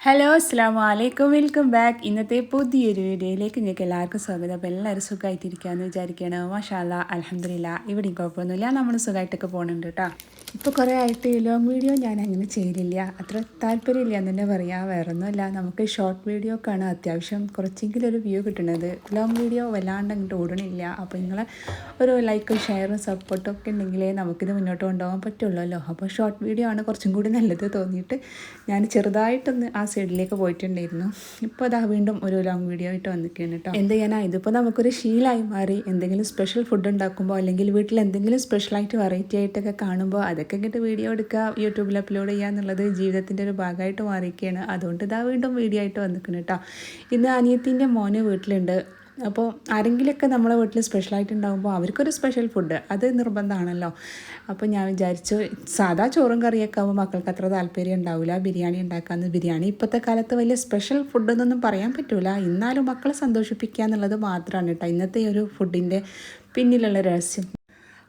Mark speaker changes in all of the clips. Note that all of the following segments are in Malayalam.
Speaker 1: ഹലോ അസ്സാം വലൈക്കും വെൽക്കം ബാക്ക് ഇന്നത്തെ പുതിയൊരു വീഡിയോയിലേക്ക് നിങ്ങൾക്ക് എല്ലാവർക്കും സ്വാഗതം. അപ്പോൾ എല്ലാവരും സുഖമായിട്ടിരിക്കുകയെന്ന് വിചാരിക്കുകയാണ്. മാഷാല്ല അലഹമില്ല ഇവിടെയും കുഴപ്പമൊന്നുമില്ല. നമ്മൾ സുഖമായിട്ടൊക്കെ പോകുന്നുണ്ട് കേട്ടോ ഇപ്പോൾ കുറേ ആയിട്ട് ലോങ് വീഡിയോ ഞാൻ അങ്ങനെ ചെയ്തില്ല. അത്ര താല്പര്യമില്ല എന്ന് തന്നെ പറയാം. വേറെ ഒന്നുമില്ല നമുക്ക് ഷോർട്ട് വീഡിയോക്കാണ് അത്യാവശ്യം കുറച്ചെങ്കിലും ഒരു വ്യൂ കിട്ടുന്നത്. ലോങ് വീഡിയോ വല്ലാണ്ട് അങ്ങോട്ട് ഓടണില്ല അപ്പോൾ നിങ്ങളെ ഒരു ലൈക്കും ഷെയറും സപ്പോർട്ടും ഒക്കെ ഉണ്ടെങ്കിലേ നമുക്കിത് മുന്നോട്ട് കൊണ്ടുപോകാൻ പറ്റുള്ളൂ അപ്പോൾ ഷോർട്ട് വീഡിയോ ആണ് കുറച്ചും കൂടി നല്ലത് തോന്നിയിട്ട് ഞാൻ ചെറുതായിട്ടൊന്ന് ആ സൈഡിലേക്ക് പോയിട്ടുണ്ടായിരുന്നു. ഇപ്പോൾ അതാ വീണ്ടും ഒരു ലോങ് വീഡിയോ ആയിട്ട് വന്നിരിക്കുകയാണ് കേട്ടോ എന്ത് ചെയ്യാനാ? ഇതിപ്പോൾ നമുക്കൊരു ശീലമായി മാറി. എന്തെങ്കിലും സ്പെഷ്യൽ ഫുഡ് ഉണ്ടാക്കുമ്പോൾ അല്ലെങ്കിൽ വീട്ടിൽ എന്തെങ്കിലും സ്പെഷ്യലായിട്ട് വെറൈറ്റി ആയിട്ടൊക്കെ കാണുമ്പോൾ അതൊക്കെ ഇങ്ങോട്ട് വീഡിയോ എടുക്കുക യൂട്യൂബിൽ അപ്ലോഡ് ചെയ്യുക എന്നുള്ളത് ജീവിതത്തിന്റെ ഒരു ഭാഗമായിട്ട് മാറിയിരിക്കുകയാണ് അതുകൊണ്ട് ഇതാ വീണ്ടും വീഡിയോ ആയിട്ട് വന്നിരിക്കുന്നു കേട്ടോ ഇന്ന് അനിയത്തിന്റെ മോന് വീട്ടിലുണ്ട്. അപ്പോൾ ആരെങ്കിലുമൊക്കെ നമ്മളെ വീട്ടിൽ സ്പെഷ്യലായിട്ട് ഉണ്ടാകുമ്പോൾ അവർക്കൊരു സ്പെഷ്യൽ ഫുഡ് അത് നിർബന്ധമാണല്ലോ അപ്പോൾ ഞാൻ വിചാരിച്ചു സാധാ ചോറും കറിയൊക്കെ ആകുമ്പോൾ മക്കൾക്ക് അത്ര താല്പര്യം ഉണ്ടാവില്ല ബിരിയാണി ഉണ്ടാക്കാമെന്ന് ബിരിയാണി ഇപ്പോഴത്തെ കാലത്ത് വലിയ സ്പെഷ്യൽ ഫുഡ് എന്നൊന്നും പറയാൻ പറ്റില്ല എന്നാലും മക്കളെ സന്തോഷിപ്പിക്കുക എന്നുള്ളത് മാത്രമാണ് കേട്ടോ ഇന്നത്തെ ഒരു ഫുഡിന്റെ പിന്നിലുള്ള രഹസ്യം.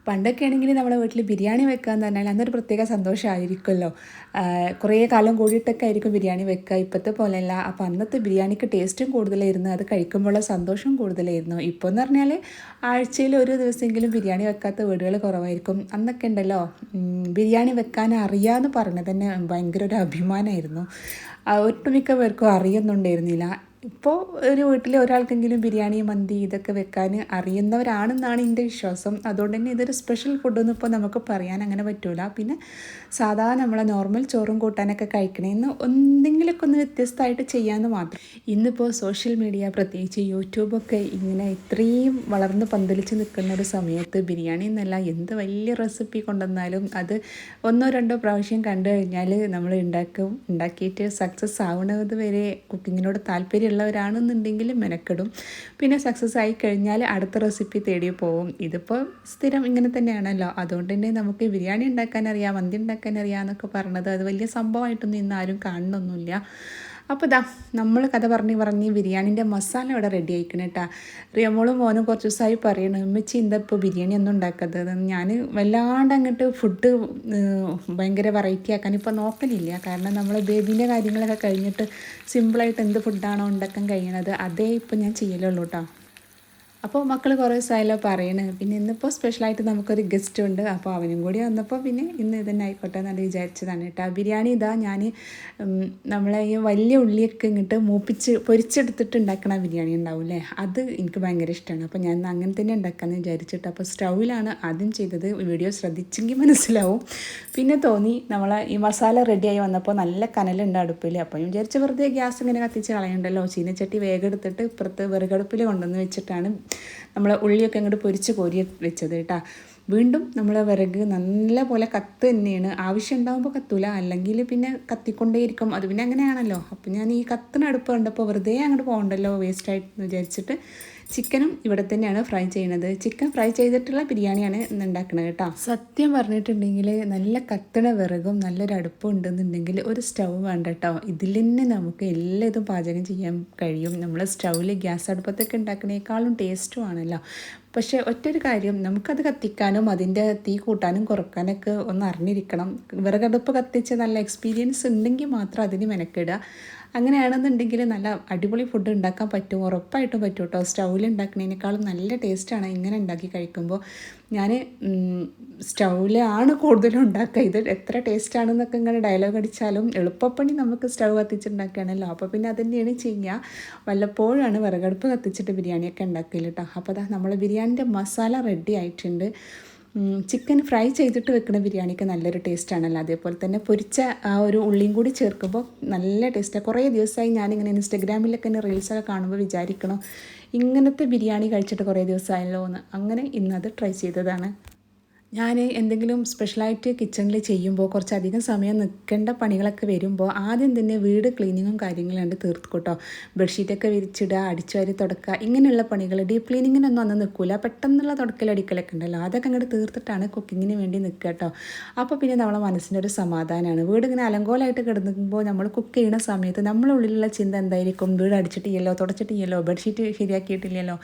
Speaker 1: പണ്ടൊക്കെ ആണെങ്കിൽ നമ്മുടെ വീട്ടിൽ ബിരിയാണി വെക്കുക എന്ന് പറഞ്ഞാൽ അന്നൊരു പ്രത്യേക സന്തോഷമായിരിക്കുമല്ലോ കുറേ കാലം കൂടിയിട്ടൊക്കെ ആയിരിക്കും ബിരിയാണി വെക്കുക ഇപ്പോഴത്തെ പോലെയല്ല. അപ്പോൾ അന്നത്തെ ബിരിയാണിക്ക് ടേസ്റ്റും കൂടുതലായിരുന്നു. അത് കഴിക്കുമ്പോഴുള്ള സന്തോഷം കൂടുതലായിരുന്നു. ഇപ്പോൾ എന്ന് പറഞ്ഞാൽ ആഴ്ചയിൽ ഒരു ദിവസമെങ്കിലും ബിരിയാണി വെക്കാത്ത വീടുകൾ കുറവായിരിക്കും. അന്നൊക്കെ ഉണ്ടല്ലോ. ബിരിയാണി വെക്കാൻ അറിയാമെന്ന് പറഞ്ഞത് തന്നെ ഭയങ്കര ഒരു അഭിമാനമായിരുന്നു. ഒട്ടുമിക്ക പേർക്കും അറിയുന്നുണ്ടായിരുന്നില്ല ഇപ്പോൾ ഒരു വീട്ടിൽ ഒരാൾക്കെങ്കിലും ബിരിയാണി മന്തി ഇതൊക്കെ വെക്കാൻ അറിയുന്നവരാണെന്നാണ് എന്റെ വിശ്വാസം. അതുകൊണ്ട് തന്നെ ഇതൊരു സ്പെഷ്യൽ ഫുഡൊന്നും ഇപ്പോൾ നമുക്ക് പറയാൻ അങ്ങനെ പറ്റില്ല പിന്നെ സാധാരണ നമ്മളെ നോർമൽ ചോറും കൂട്ടാനൊക്കെ കഴിക്കണേന്ന് എന്തെങ്കിലുമൊക്കെ ഒന്ന് വ്യത്യസ്തമായിട്ട് ചെയ്യാമെന്ന് മാത്രം. ഇന്നിപ്പോൾ സോഷ്യൽ മീഡിയ പ്രത്യേകിച്ച് യൂട്യൂബൊക്കെ ഇങ്ങനെ ഇത്രയും വളർന്ന് പന്തലിച്ച് നിൽക്കുന്ന ഒരു സമയത്ത് ബിരിയാണി എന്നല്ല എന്ത് വലിയ റെസിപ്പി കൊണ്ടുവന്നാലും അത് ഒന്നോ രണ്ടോ പ്രാവശ്യം കണ്ടു കഴിഞ്ഞാൽ നമ്മൾ ഉണ്ടാക്കും ഉണ്ടാക്കിയിട്ട് സക്സസ് ആവുന്നത് വരെ കുക്കിങ്ങിനോട് താല്പര്യം ഉള്ളവരാണെന്നുണ്ടെങ്കിൽ മെനക്കെടും. പിന്നെ സക്സസ് ആയി കഴിഞ്ഞാൽ അടുത്ത റെസിപ്പി തേടി പോവും. ഇതിപ്പോൾ സ്ഥിരം ഇങ്ങനെ തന്നെയാണല്ലോ. അതുകൊണ്ട് തന്നെ നമുക്ക് ബിരിയാണി ഉണ്ടാക്കാൻ അറിയാം മന്തി ഉണ്ടാക്കാൻ അറിയാം എന്നൊക്കെ പറഞ്ഞത്. അത് വലിയ സംഭവമായിട്ടൊന്നും ഇന്ന് ആരും കാണുന്നൊന്നുമില്ല. അപ്പോൾ ഇതാ നമ്മൾ കഥ പറഞ്ഞ് പറഞ്ഞ് ബിരിയാണിന്റെ മസാല ഇവിടെ റെഡി ആയിക്കണം കേട്ടോ റിയമോളും മോനും കുറച്ച് ദിവസമായി പറയണം ഉമ്മച്ചി എന്താ ഇപ്പോൾ ബിരിയാണി ഒന്നും ഉണ്ടാക്കാത്തത്? ഞാൻ വല്ലാണ്ട് അങ്ങോട്ട് ഫുഡ് ഭയങ്കര വെറൈറ്റി ആക്കാൻ ഇപ്പോൾ നോക്കലില്ല. കാരണം നമ്മൾ ബേബീന്റെ കാര്യങ്ങളൊക്കെ കഴിഞ്ഞിട്ട് സിമ്പിളായിട്ട് എന്ത് ഫുഡാണോ ഉണ്ടാക്കാൻ കഴിയണത് അതേ ഇപ്പോൾ ഞാൻ ചെയ്യലുള്ളൂ കേട്ടോ അപ്പോൾ മക്കൾ കുറേ ദിവസമായല്ലോ പറയണേ. പിന്നെ ഇന്നിപ്പോൾ സ്പെഷ്യലായിട്ട് നമുക്കൊരു ഗസ്റ്റ് ഉണ്ട്. അപ്പോൾ അവനും കൂടി വന്നപ്പോൾ പിന്നെ ഇന്ന് ഇതന്നെ ആയിക്കോട്ടെ എന്നാണ് വിചാരിച്ചതാണ് കേട്ടോ. ബിരിയാണി ഇതാ ഞാൻ നമ്മളെ ഈ വലിയ ഉള്ളിയൊക്കെ ഇങ്ങോട്ട് മൂപ്പിച്ച് പൊരിച്ചെടുത്തിട്ട് ഉണ്ടാക്കണ ബിരിയാണി ഉണ്ടാവില്ലേ അത് എനിക്ക് ഭയങ്കര ഇഷ്ടമാണ് അപ്പോൾ ഞാൻ അങ്ങനെ തന്നെ ഉണ്ടാക്കാമെന്ന് വിചാരിച്ചിട്ട് അപ്പോൾ സ്റ്റൗവിലാണ് ആദ്യം ചെയ്തത്. വീഡിയോ ശ്രദ്ധിച്ചെങ്കിൽ മനസ്സിലാവും. പിന്നെ തോന്നി നമ്മൾ ഈ മസാല റെഡിയായി വന്നപ്പോൾ നല്ല കനലുണ്ട് അടുപ്പിൽ അപ്പോൾ ഞാൻ വിചാരിച്ച് വെറുതെ ഗ്യാസ് ഇങ്ങനെ കത്തിച്ച് കളയണ്ടല്ലോ. ചീനച്ചട്ടി വേഗം എടുത്തിട്ട് ഇപ്പുറത്ത് വിറകടുപ്പിൽ കൊണ്ടുവന്ന് വെച്ചിട്ടാണ് നമ്മൾ ഉള്ളിയൊക്കെ അങ്ങോട്ട് പൊരിച്ച് കോരി വെച്ചത് കേട്ടോ. വീണ്ടും നമ്മൾ വിറക് നല്ല പോലെ കത്ത് തന്നെയാണ്. ആവശ്യം ഉണ്ടാകുമ്പോൾ കത്തൂല. അല്ലെങ്കിൽ പിന്നെ കത്തിക്കൊണ്ടേയിരിക്കും. അത് പിന്നെ അങ്ങനെയാണല്ലോ. അപ്പോൾ ഞാൻ ഈ കത്തിന് അടുപ്പ് കണ്ടപ്പോൾ വെറുതെ അങ്ങോട്ട് പോകണ്ടല്ലോ വേസ്റ്റായിട്ട് വിചാരിച്ചിട്ട് ചിക്കനും ഇവിടെ തന്നെയാണ് ഫ്രൈ ചെയ്യുന്നത്. ചിക്കൻ ഫ്രൈ ചെയ്തിട്ടുള്ള ബിരിയാണിയാണ് ഇന്ന് ഉണ്ടാക്കുന്നത് കേട്ടോ. സത്യം പറഞ്ഞിട്ടുണ്ടെങ്കിൽ നല്ല കത്തണ വിറകും നല്ലൊരു അടുപ്പം ഉണ്ടെന്നുണ്ടെങ്കിൽ ഒരു സ്റ്റൗ വേണ്ട കേട്ടോ. ഇതിൽ തന്നെ നമുക്ക് എല്ലാതും പാചകം ചെയ്യാൻ കഴിയും. നമ്മൾ സ്റ്റൗവിൽ ഗ്യാസ് അടുപ്പത്തൊക്കെ ഉണ്ടാക്കുന്നേക്കാളും ടേസ്റ്റും ആണല്ലോ. പക്ഷേ ഒറ്റൊരു കാര്യം നമുക്കത് കത്തിക്കാനും അതിന്റെ തീ കൂട്ടാനും കുറക്കാനൊക്കെ ഒന്ന് അറിഞ്ഞിരിക്കണം. വിറകടുപ്പ് കത്തിച്ച് നല്ല എക്സ്പീരിയൻസ് ഉണ്ടെങ്കിൽ മാത്രം അതിന് മെനക്കിടുക. അങ്ങനെയാണെന്നുണ്ടെങ്കിൽ നല്ല അടിപൊളി ഫുഡ് ഉണ്ടാക്കാൻ പറ്റും. ഉറപ്പായിട്ടും പറ്റും കേട്ടോ സ്റ്റൗവിൽ ഉണ്ടാക്കുന്നതിനേക്കാളും നല്ല ടേസ്റ്റാണ് ഇങ്ങനെ ഉണ്ടാക്കി കഴിക്കുമ്പോൾ. ഞാൻ സ്റ്റൗവിലാണ് കൂടുതലും ഉണ്ടാക്കുക. ഇത് എത്ര ടേസ്റ്റാണെന്നൊക്കെ ഇങ്ങനെ ഡയലോഗ് അടിച്ചാലും എളുപ്പപ്പണി നമുക്ക് സ്റ്റൗ കത്തിച്ചുണ്ടാക്കുകയാണല്ലോ. അപ്പോൾ പിന്നെ അതന്നെയാണ് ചെയ്യുക. വല്ലപ്പോഴാണ് വിറകടുപ്പ് കത്തിച്ചിട്ട് ബിരിയാണിയൊക്കെ ഉണ്ടാക്കിയില്ല കേട്ടോ അപ്പോൾ അതാ നമ്മൾ ബിരിയാണിന്റെ മസാല റെഡി ആയിട്ടുണ്ട്. ചിക്കൻ ഫ്രൈ ചെയ്തിട്ട് വെക്കുന്ന ബിരിയാണിക്ക് നല്ലൊരു ടേസ്റ്റാണല്ലോ അതേപോലെ തന്നെ പൊരിച്ച ആ ഒരു ഉള്ളിയും കൂടി ചേർക്കുമ്പോൾ നല്ല ടേസ്റ്റാണ് കുറേ ദിവസമായി ഞാനിങ്ങനെ ഇൻസ്റ്റഗ്രാമിലൊക്കെ തന്നെ റീൽസൊക്കെ കാണുമ്പോൾ വിചാരിക്കണം ഇങ്ങനത്തെ ബിരിയാണി കഴിച്ചിട്ട് കുറേ ദിവസമായല്ലോ എന്ന് അങ്ങനെ ഇന്നത് ട്രൈ ചെയ്തതാണ്. ഞാൻ എന്തെങ്കിലും സ്പെഷ്യലായിട്ട് കിച്ചണിൽ ചെയ്യുമ്പോൾ കുറച്ചധികം സമയം നിൽക്കേണ്ട പണികളൊക്കെ വരുമ്പോൾ ആദ്യം തന്നെ വീട് ക്ലീനിങ്ങും കാര്യങ്ങളും ഉണ്ട് തീർത്തുകൂട്ടോ. ബെഡ്ഷീറ്റൊക്കെ വിരിച്ചിടുക അടിച്ചുവാരി തുടക്കുക ഇങ്ങനെയുള്ള പണികൾ ഡീപ്പ് ക്ലീനിങ്ങിനൊന്നും അന്ന് നിൽക്കില്ല പെട്ടെന്നുള്ള തുടക്കലടിക്കലൊക്കെ ഉണ്ടല്ലോ അതൊക്കെ അങ്ങോട്ട് തീർത്തിട്ടാണ് കുക്കിങ്ങിന് വേണ്ടി നിൽക്കുക കേട്ടോ അപ്പോൾ പിന്നെ നമ്മളെ മനസ്സിന്റെ ഒരു സമാധാനമാണ് വീട് ഇങ്ങനെ അലങ്കോലമായിട്ട് കിടന്നുമ്പോൾ നമ്മൾ കുക്ക് ചെയ്യുന്ന സമയത്ത് നമ്മളെ ഉള്ളിലുള്ള ചിന്ത എന്തായിരിക്കും? വീട് അടിച്ചിട്ടില്ലല്ലോ തുടച്ചിട്ടില്ലല്ലോ ബെഡ്ഷീറ്റ് ശരിയാക്കിയിട്ടില്ലല്ലോ.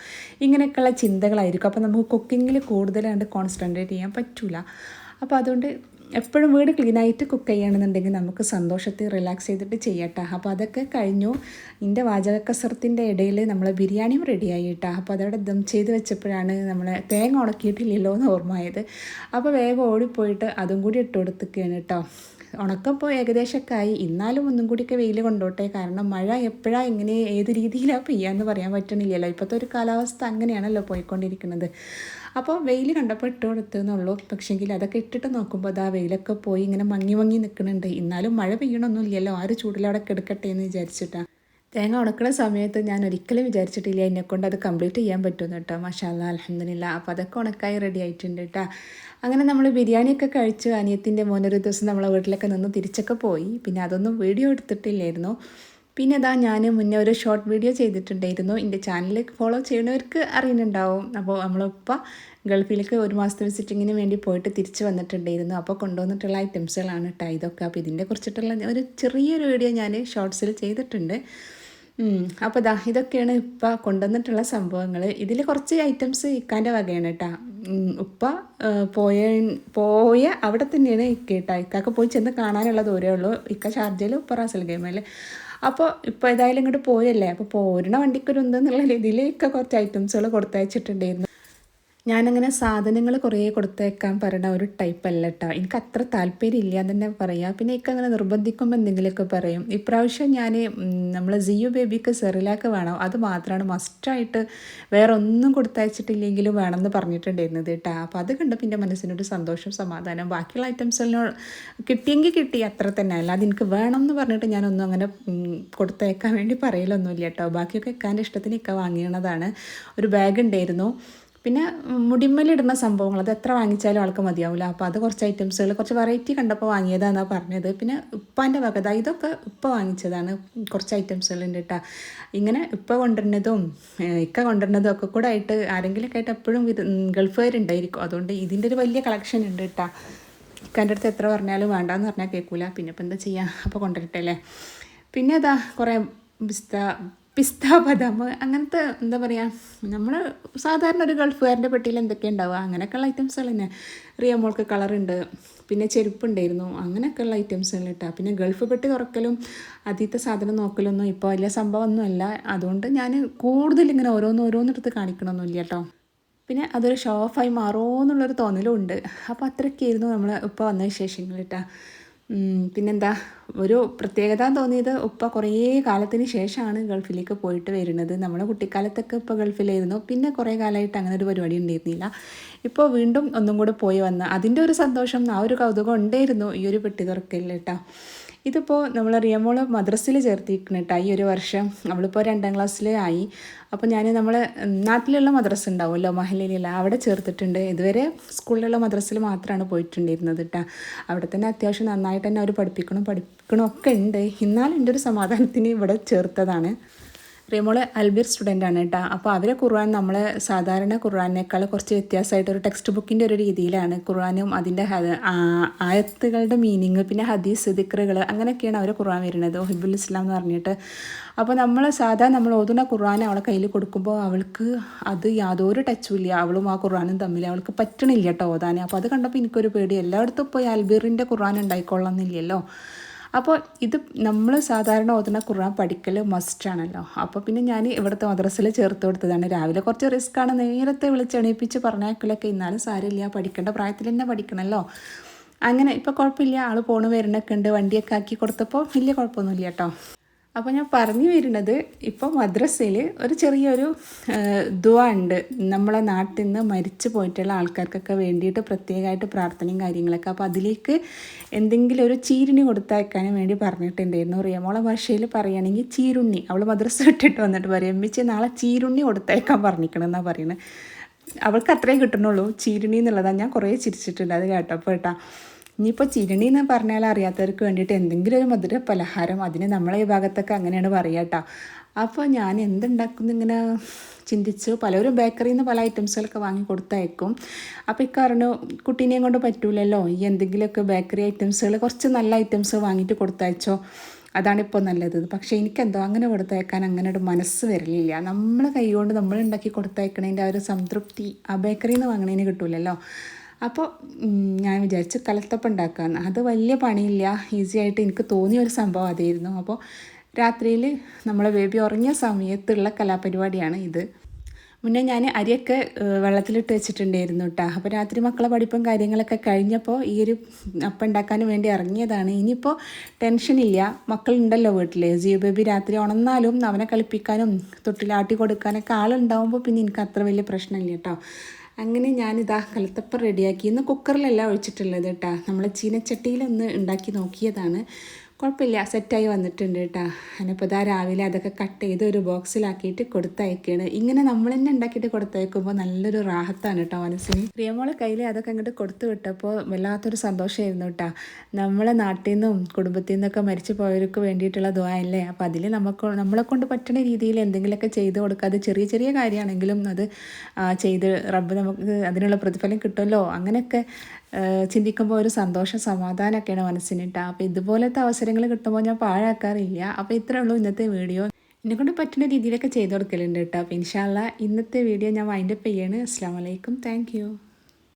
Speaker 1: ഇങ്ങനെയൊക്കെയുള്ള ചിന്തകളായിരിക്കും. അപ്പോൾ നമുക്ക് കുക്കിങ്ങിൽ കൂടുതലായിട്ട് കോൺസെൻട്രേറ്റ് ചെയ്യാൻ പറ്റില്ല അപ്പോൾ അതുകൊണ്ട് എപ്പോഴും വീട് ക്ലീനായിട്ട് കുക്ക് ചെയ്യണമെന്നുണ്ടെങ്കിൽ നമുക്ക് സന്തോഷത്തിൽ റിലാക്സ് ചെയ്തിട്ട് ചെയ്യട്ടെ. അപ്പോൾ അതൊക്കെ കഴിഞ്ഞു. എന്റെ വാചക കസരത്തിന്റെ ഇടയിൽ നമ്മൾ ബിരിയാണിയും റെഡിയായി അപ്പോൾ അതവിടെ ദം ചെയ്ത് വെച്ചപ്പോഴാണ് നമ്മൾ തേങ്ങ ഉണക്കിയിട്ടില്ലല്ലോ എന്ന് ഓർമ്മയത് അപ്പോൾ വേഗം ഓടിപ്പോയിട്ട് അതും കൂടി ഇട്ട് കൊടുത്തിരിക്കുകയാണ് കേട്ടോ ഉണക്കപ്പോൾ ഏകദേശമൊക്കെ ആയി എന്നാലും ഒന്നും കൂടിയൊക്കെ വെയിൽ കൊണ്ടോട്ടെ. കാരണം മഴ എപ്പോഴാണ് എങ്ങനെ ഏത് രീതിയിലാണ് പെയ്യാന്ന് പറയാൻ പറ്റണില്ലല്ലോ. ഇപ്പോഴത്തെ ഒരു കാലാവസ്ഥ അങ്ങനെയാണല്ലോ പോയിക്കൊണ്ടിരിക്കുന്നത്. അപ്പോൾ വെയിൽ കണ്ടപ്പോൾ ഇട്ട് കൊടുത്തെന്നുള്ളൂ പക്ഷേങ്കിൽ അതൊക്കെ ഇട്ടിട്ട് നോക്കുമ്പോൾ ആ വെയിലൊക്കെ പോയി ഇങ്ങനെ മങ്ങി മങ്ങി നിൽക്കുന്നുണ്ട് എന്നാലും മഴ പെയ്യണമൊന്നുമില്ലല്ലോ ആ ഒരു ചൂടിലവിടെ കിടക്കട്ടെ എന്ന് വിചാരിച്ചിട്ടാണ് തേങ്ങ ഉണക്കുന്ന സമയത്ത് ഞാൻ ഒരിക്കലും വിചാരിച്ചിട്ടില്ല എന്നെക്കൊണ്ട് അത് കംപ്ലീറ്റ് ചെയ്യാൻ പറ്റുമെന്ന് കേട്ടോ. മഷാല്ല അലഹമില്ല അപ്പോൾ അതൊക്കെ ഉണക്കായി റെഡി ആയിട്ടുണ്ട് കേട്ടോ. അങ്ങനെ നമ്മൾ ബിരിയാണിയൊക്കെ കഴിച്ച്. അനിയത്തിന്റെ മോനൊരു ദിവസം നമ്മളെ വീട്ടിലൊക്കെ നിന്ന് തിരിച്ചൊക്കെ പോയി. പിന്നെ അതൊന്നും വീഡിയോ എടുത്തിട്ടില്ലായിരുന്നു. പിന്നെ ഇതാ ഞാൻ മുന്നേ ഒരു ഷോർട്ട് വീഡിയോ ചെയ്തിട്ടുണ്ടായിരുന്നു. എന്റെ ചാനൽ ഫോളോ ചെയ്യുന്നവർക്ക് അറിയുന്നുണ്ടാവും. അപ്പോൾ നമ്മളിപ്പോൾ ഗൾഫിലേക്ക് ഒരു മാസത്തെ വിസിറ്റിങ്ങിന് വേണ്ടി പോയിട്ട് തിരിച്ച് വന്നിട്ടുണ്ടായിരുന്നു. അപ്പോൾ കൊണ്ടുവന്നിട്ടുള്ള ഐറ്റംസുകളാണ് കേട്ടോ ഇതൊക്കെ അപ്പോൾ ഇതിന്റെ കുറിച്ചിട്ടുള്ള ഒരു ചെറിയൊരു വീഡിയോ ഞാൻ ഷോർട്സിൽ ചെയ്തിട്ടുണ്ട്. അപ്പോൾ ഇതാ ഇതൊക്കെയാണ് ഇപ്പം കൊണ്ടുവന്നിട്ടുള്ള സംഭവങ്ങൾ ഇതിൽ കുറച്ച് ഐറ്റംസ് ഇക്കാന്റെ വകയാണ് കേട്ടോ ഉപ്പ പോയ പോയ അവിടെ തന്നെയാണ് ഇക്ക കേട്ടോ ഇക്കാക്ക് പോയി ചെന്ന് കാണാനുള്ള ദൂരമേ ഉള്ളൂ. ഇക്ക ഷാർജയിൽ ഉപ്പ റാസൽ ഗെയിമിൽ അപ്പോൾ ഇപ്പോൾ ഏതായാലും ഇങ്ങോട്ട് പോയല്ലേ? അപ്പോൾ പോരുന്ന വണ്ടിക്കൊരു എന്തെന്നുള്ള രീതിയിലേക്ക് കുറച്ച് ഐറ്റംസുകൾ കൊടുത്തയച്ചിട്ടുണ്ടായിരുന്നു. ഞാനങ്ങനെ സാധനങ്ങൾ കുറേ കൊടുത്തേക്കാൻ പറയുന്ന ഒരു ടൈപ്പ് അല്ല കേട്ടോ എനിക്ക് അത്ര താല്പര്യമില്ല തന്നെ പറയാം. പിന്നെ എനിക്ക് അങ്ങനെ നിർബന്ധിക്കുമ്പോൾ എന്തെങ്കിലുമൊക്കെ പറയും. ഇപ്രാവശ്യം ഞാൻ നമ്മൾ ജിയോ ബേബിക്ക് സെറിലാക്ക് വേണം? അത് മാത്രമാണ് മസ്റ്റായിട്ട് വേറെ ഒന്നും കൊടുത്തയച്ചിട്ടില്ലെങ്കിലും വേണമെന്ന് പറഞ്ഞിട്ടുണ്ടായിരുന്നത് കേട്ടോ അപ്പോൾ അത് കണ്ടപ്പോൾ എന്റെ മനസ്സിനൊരു സന്തോഷം സമാധാനം. ബാക്കിയുള്ള ഐറ്റംസിനോട് കിട്ടിയെങ്കിൽ കിട്ടി അത്ര തന്നെ. അല്ലാതെ എനിക്ക് വേണം എന്ന് പറഞ്ഞിട്ട് ഞാനൊന്നും അങ്ങനെ കൊടുത്തയക്കാൻ വേണ്ടി പറയലൊന്നുമില്ല കേട്ടോ ബാക്കിയൊക്കെ എക്കാന്റെ ഇഷ്ടത്തിന് ഇക്ക വാങ്ങിയതാണ് ഒരു ബാഗ് ഉണ്ടായിരുന്നു. പിന്നെ മുടിമ്മലിടുന്ന സംഭവങ്ങൾ അത് എത്ര വാങ്ങിച്ചാലും ആൾക്ക് മതിയാവില്ല അപ്പോൾ അത് കുറച്ച് ഐറ്റംസുകൾ കുറച്ച് വെറൈറ്റി കണ്ടപ്പോൾ വാങ്ങിയതാണെന്നാണ് പറഞ്ഞത്. പിന്നെ ഉപ്പാന്റെ വകത ഇതൊക്കെ ഉപ്പ വാങ്ങിച്ചതാണ്. കുറച്ച് ഐറ്റംസുകളുണ്ട് കേട്ടോ ഇങ്ങനെ ഉപ്പ കൊണ്ടുവരുന്നതും ഇക്ക കൊണ്ടുവരുന്നതും ഒക്കെ കൂടെ ആയിട്ട് ആരെങ്കിലുമൊക്കെ ആയിട്ട് എപ്പോഴും ഗൾഫുകാരുണ്ടായിരിക്കും അതുകൊണ്ട് ഇതിന്റെ ഒരു വലിയ കളക്ഷൻ ഉണ്ട് കേട്ടോ ഇക്കാന്റെ അടുത്ത് എത്ര പറഞ്ഞാലും വേണ്ടാന്ന് പറഞ്ഞാൽ കേൾക്കൂല പിന്നെ ഇപ്പം എന്താ ചെയ്യുക അപ്പോൾ കൊണ്ടുവരട്ടെ അല്ലേ? പിന്നെ അതാ കുറേ പിസ്ത പിസ്ത ബദാം അങ്ങനത്തെ എന്താ പറയുക നമ്മൾ സാധാരണ ഒരു ഗൾഫുകാരന്റെ പെട്ടിയിൽ എന്തൊക്കെ ഉണ്ടാവുക? അങ്ങനെയൊക്കെയുള്ള ഐറ്റംസുകൾ തന്നെ. റിയ മോൾക്ക് കളറുണ്ട് പിന്നെ ചെരുപ്പുണ്ടായിരുന്നു. അങ്ങനെയൊക്കെയുള്ള ഐറ്റംസുകൾ ഇട്ടാ. പിന്നെ ഗൾഫ് പെട്ടി തുറക്കലും ആദ്യത്തെ സാധനം നോക്കലൊന്നും ഇപ്പോൾ വലിയ സംഭവമൊന്നുമല്ല. അതുകൊണ്ട് ഞാൻ കൂടുതൽ ഇങ്ങനെ ഓരോന്ന് ഓരോന്നെടുത്ത് കാണിക്കണമൊന്നുമില്ല കേട്ടോ. പിന്നെ അതൊരു ഷോ ഓഫായി മാറുമോ എന്നുള്ളൊരു തോന്നലും ഉണ്ട്. അപ്പോൾ അത്രയൊക്കെയായിരുന്നു നമ്മൾ ഇപ്പോൾ വന്ന വിശേഷങ്ങൾ കേട്ടോ. പിന്നെന്താ ഒരു പ്രത്യേകത തോന്നിയത് ഉപ്പ കുറേ കാലത്തിന് ശേഷമാണ് ഗൾഫിലേക്ക് പോയിട്ട് വരുന്നത്. നമ്മുടെ കുട്ടിക്കാലത്തൊക്കെ ഇപ്പോൾ ഗൾഫിലായിരുന്നു. പിന്നെ കുറേ കാലമായിട്ട് അങ്ങനെ ഒരു പരിപാടി ഉണ്ടായിരുന്നില്ല. ഇപ്പോൾ വീണ്ടും ഒന്നും കൂടെ പോയി വന്ന് അതിന്റെ ഒരു സന്തോഷം ആ ഒരു കൗതുകം ഉണ്ടായിരുന്നു ഈ ഒരു പെട്ടി തുറക്കലിൽ കേട്ടോ. ഇതിപ്പോൾ നമ്മൾ റിയമോൾ മദ്രസിൽ ചേർത്തിരിക്കണം കേട്ടോ ഈ ഒരു വർഷം അവളിപ്പോൾ രണ്ടാം ക്ലാസ്സിൽ ആയി. അപ്പോൾ ഞാൻ നമ്മളെ നാട്ടിലുള്ള മദ്രസ ഉണ്ടാവുമല്ലോ മഹലിലുള്ള അവിടെ ചേർത്തിട്ടുണ്ട്. ഇതുവരെ സ്കൂളിലുള്ള മദ്രസിൽ മാത്രമാണ് പോയിട്ടുണ്ടായിരുന്നത് കേട്ടോ അവിടെ തന്നെ അത്യാവശ്യം നന്നായിട്ട് തന്നെ അവർ പഠിപ്പിക്കണം പഠിക്കണം ഒക്കെ ഉണ്ട്. എന്നാലും എന്റെ ഒരു സമാധാനത്തിന് ഇവിടെ ചേർത്തതാണ്. റിയമോൾ അൽബിർ സ്റ്റുഡന്റ് ആണ് കേട്ടോ അപ്പോൾ അവരെ ഖുർആൻ നമ്മൾ സാധാരണ ഖുർആനേക്കാൾ കുറച്ച് വ്യത്യാസമായിട്ട് ഒരു ടെക്സ്റ്റ് ബുക്കിന്റെ ഒരു രീതിയിലാണ് ഖുർആനും അതിന്റെ ആയത്തുകളുടെ മീനിങ് പിന്നെ ഹദീസ് ദിക്റുകൾ അങ്ങനെയൊക്കെയാണ് അവർ ഖുർആൻ വരുന്നത്. ഹിബുൽ ഇസ്ലാം എന്ന് പറഞ്ഞിട്ട്. അപ്പോൾ നമ്മൾ സാധാ നമ്മൾ ഓതുന്ന ഖുർആൻ അവളെ കയ്യിൽ കൊടുക്കുമ്പോൾ അവൾക്ക് അത് യാതൊരു ടച്ചും ഇല്ല. അവളും ആ ഖുർആനും തമ്മിൽ അവൾക്ക് പറ്റണില്ല കേട്ടോ ഓതാൻ. അപ്പോൾ അത് കണ്ടപ്പോൾ എനിക്കൊരു പേടി. എല്ലായിടത്തും പോയി അൽബീറിന്റെ ഖുർആൻ ഉണ്ടായിക്കൊള്ളണമെന്നില്ലല്ലോ അപ്പോൾ ഇത് നമ്മൾ സാധാരണ ഓതുന്ന ഖുർആൻ പഠിക്കൽ മസ്റ്റാണല്ലോ അപ്പോൾ പിന്നെ ഞാൻ ഇവിടുത്തെ മദ്രസിൽ ചേർത്ത് കൊടുത്തതാണ്. രാവിലെ കുറച്ച് റിസ്ക് ആണ്. നേരത്തെ വിളിച്ചെണീപ്പിച്ച് പറഞ്ഞേക്കലൊക്കെ ഇന്നാലും സാരമില്ല. പഠിക്കേണ്ട പ്രായത്തിൽ തന്നെ പഠിക്കണമല്ലോ അങ്ങനെ ഇപ്പോൾ കുഴപ്പമില്ല. ആൾ പോണ് വരണൊക്കെ ഉണ്ട്. വണ്ടിയൊക്കെ ആക്കി കൊടുത്തപ്പോൾ വലിയ കുഴപ്പമൊന്നുമില്ല കേട്ടോ. അപ്പോൾ ഞാൻ പറഞ്ഞു വരുന്നത് ഇപ്പോൾ മദ്രസയിൽ ഒരു ചെറിയൊരു ദുവ ഉണ്ട്. നമ്മളെ നാട്ടിൽ നിന്ന് മരിച്ചു പോയിട്ടുള്ള ആൾക്കാർക്കൊക്കെ വേണ്ടിയിട്ട് പ്രത്യേകമായിട്ട് പ്രാർത്ഥനയും കാര്യങ്ങളൊക്കെ. അപ്പോൾ അതിലേക്ക് എന്തെങ്കിലും ഒരു ചീരുണി കൊടുത്തയക്കാനും വേണ്ടി പറഞ്ഞിട്ടുണ്ടായിരുന്നു. റിയമോളെ ഭാഷയിൽ പറയുകയാണെങ്കിൽ ചീരുണ്ണി. അവൾ മദ്രസ വിട്ടിട്ട് വന്നിട്ട് പറയും എമ്മിച്ച് നാളെ ചീരുണ്ണി കൊടുത്തയക്കാൻ പറഞ്ഞിരിക്കണമെന്നാണ് പറയുന്നത് അവൾക്ക് അത്രയും കിട്ടണുള്ളൂ ചീരുണി എന്നുള്ളതാണ് ഞാൻ കുറേ ചിരിച്ചിട്ടുണ്ട്. അത് കേട്ടപ്പോൾ കേട്ടാ. ഇനിയിപ്പോൾ ചിരണി എന്ന് പറഞ്ഞാൽ അറിയാത്തവർക്ക് വേണ്ടിയിട്ട് എന്തെങ്കിലും ഒരു മധുര പലഹാരം അതിന് നമ്മളെ ഈ ഭാഗത്തൊക്കെ അങ്ങനെയാണ് പറയുക കേട്ടോ. അപ്പോൾ ഞാൻ എന്തുണ്ടാക്കുന്നു ഇങ്ങനെ ചിന്തിച്ചു. പലരും ബേക്കറിയിൽ നിന്ന് പല ഐറ്റംസുകളൊക്കെ വാങ്ങി കൊടുത്തയക്കും. അപ്പോൾ ഇക്കാരണം കുട്ടീനെയും കൊണ്ട് പറ്റൂലല്ലോ. ഈ എന്തെങ്കിലുമൊക്കെ ബേക്കറി ഐറ്റംസുകൾ കുറച്ച് നല്ല ഐറ്റംസ് വാങ്ങിയിട്ട് കൊടുത്തയച്ചോ? അതാണിപ്പോൾ നല്ലത്. പക്ഷേ എനിക്കെന്തോ അങ്ങനെ കൊടുത്തയക്കാൻ അങ്ങനെ ഒരു മനസ്സ് വരലില്ല. നമ്മൾ കൈകൊണ്ട് നമ്മൾ ഉണ്ടാക്കി കൊടുത്തയക്കണതിന്റെ ആ ഒരു സംതൃപ്തി ആ ബേക്കറിയിൽ നിന്ന് വാങ്ങണതിന് കിട്ടൂലല്ലോ. അപ്പോൾ ഞാൻ വിചാരിച്ചു കലത്തപ്പം ഉണ്ടാക്കാമെന്ന് അത് വലിയ പണിയില്ല. ഈസി ആയിട്ട് എനിക്ക് തോന്നിയ ഒരു സംഭവം അതായിരുന്നു. അപ്പോൾ രാത്രിയിൽ നമ്മളെ ബേബി ഉറങ്ങിയ സമയത്തുള്ള കലാപരിപാടിയാണ് ഇത്. മുന്നേ ഞാൻ അരിയൊക്കെ വെള്ളത്തിലിട്ട് വെച്ചിട്ടുണ്ടായിരുന്നു കേട്ടോ അപ്പോൾ രാത്രി മക്കളെ പഠിപ്പും കാര്യങ്ങളൊക്കെ കഴിഞ്ഞപ്പോൾ ഈ ഒരു അപ്പം ഉണ്ടാക്കാൻ വേണ്ടി ഇറങ്ങിയതാണ്. ഇനിയിപ്പോൾ ടെൻഷനില്ല മക്കളുണ്ടല്ലോ വീട്ടിൽ ജിയോ ബേബി രാത്രി ഉണർന്നാലും അവനെ കളിപ്പിക്കാനും തൊട്ടിലാട്ടി കൊടുക്കാനൊക്കെ ആളുണ്ടാവുമ്പോൾ പിന്നെ എനിക്ക് അത്ര വലിയ പ്രശ്നമില്ല കേട്ടോ അങ്ങനെ ഞാനിതാ കലത്തപ്പ റെഡിയാക്കി. ഇന്ന് കുക്കറിലല്ല ഒഴിച്ചിട്ടുള്ളത് കേട്ടോ. നമ്മൾ ചീനച്ചട്ടിയിലൊന്ന് ഉണ്ടാക്കി നോക്കിയതാണ്. കുഴപ്പമില്ല സെറ്റായി വന്നിട്ടുണ്ട് കേട്ടോ അതിനിപ്പോൾ ഇതാ രാവിലെ അതൊക്കെ കട്ട് ചെയ്ത് ഒരു ബോക്സിലാക്കിയിട്ട് കൊടുത്തയക്കുകയാണ് ഇങ്ങനെ നമ്മൾ തന്നെ ഉണ്ടാക്കിയിട്ട് കൊടുത്തയക്കുമ്പോൾ നല്ലൊരു റാഹത്താണ് കേട്ടോ മനസ്സിന്. പ്രിയമോളെ കയ്യിൽ അതൊക്കെ അങ്ങോട്ട് കൊടുത്തു വിട്ടപ്പോൾ വല്ലാത്തൊരു സന്തോഷമായിരുന്നു കേട്ടോ നമ്മളെ നാട്ടിൽ നിന്നും കുടുംബത്തിൽ നിന്നൊക്കെ മരിച്ചു പോയവർക്ക് വേണ്ടിയിട്ടുള്ള ദ്വായല്ലേ അപ്പോൾ അതിൽ നമുക്ക് നമ്മളെ കൊണ്ട് പറ്റുന്ന രീതിയിൽ എന്തെങ്കിലുമൊക്കെ ചെയ്ത് കൊടുക്കുക അത് ചെറിയ ചെറിയ കാര്യമാണെങ്കിലും അത് ചെയ്ത് റബ്ബ് നമുക്ക് അതിനുള്ള പ്രതിഫലം കിട്ടുമല്ലോ? അങ്ങനെയൊക്കെ ചിന്തിക്കുമ്പോൾ ഒരു സന്തോഷം സമാധാനമൊക്കെയാണ് മനസ്സിന് കേട്ടോ അപ്പോൾ ഇതുപോലത്തെ അവസരങ്ങൾ കിട്ടുമ്പോൾ ഞാൻ പാഴാക്കാറില്ല. അപ്പോൾ ഇത്രേ ഉള്ളൂ ഇന്നത്തെ വീഡിയോ. എന്നെക്കൊണ്ട് പറ്റുന്ന രീതിയിലൊക്കെ ചെയ്ത് കൊടുക്കലുണ്ട് കേട്ടോ. അപ്പോൾ ഇൻഷാല്ല ഇന്നത്തെ വീഡിയോ ഞാൻ വൈൻഡപ്പ് ചെയ്യാണ്. അസ്സാം വലൈക്കും താങ്ക്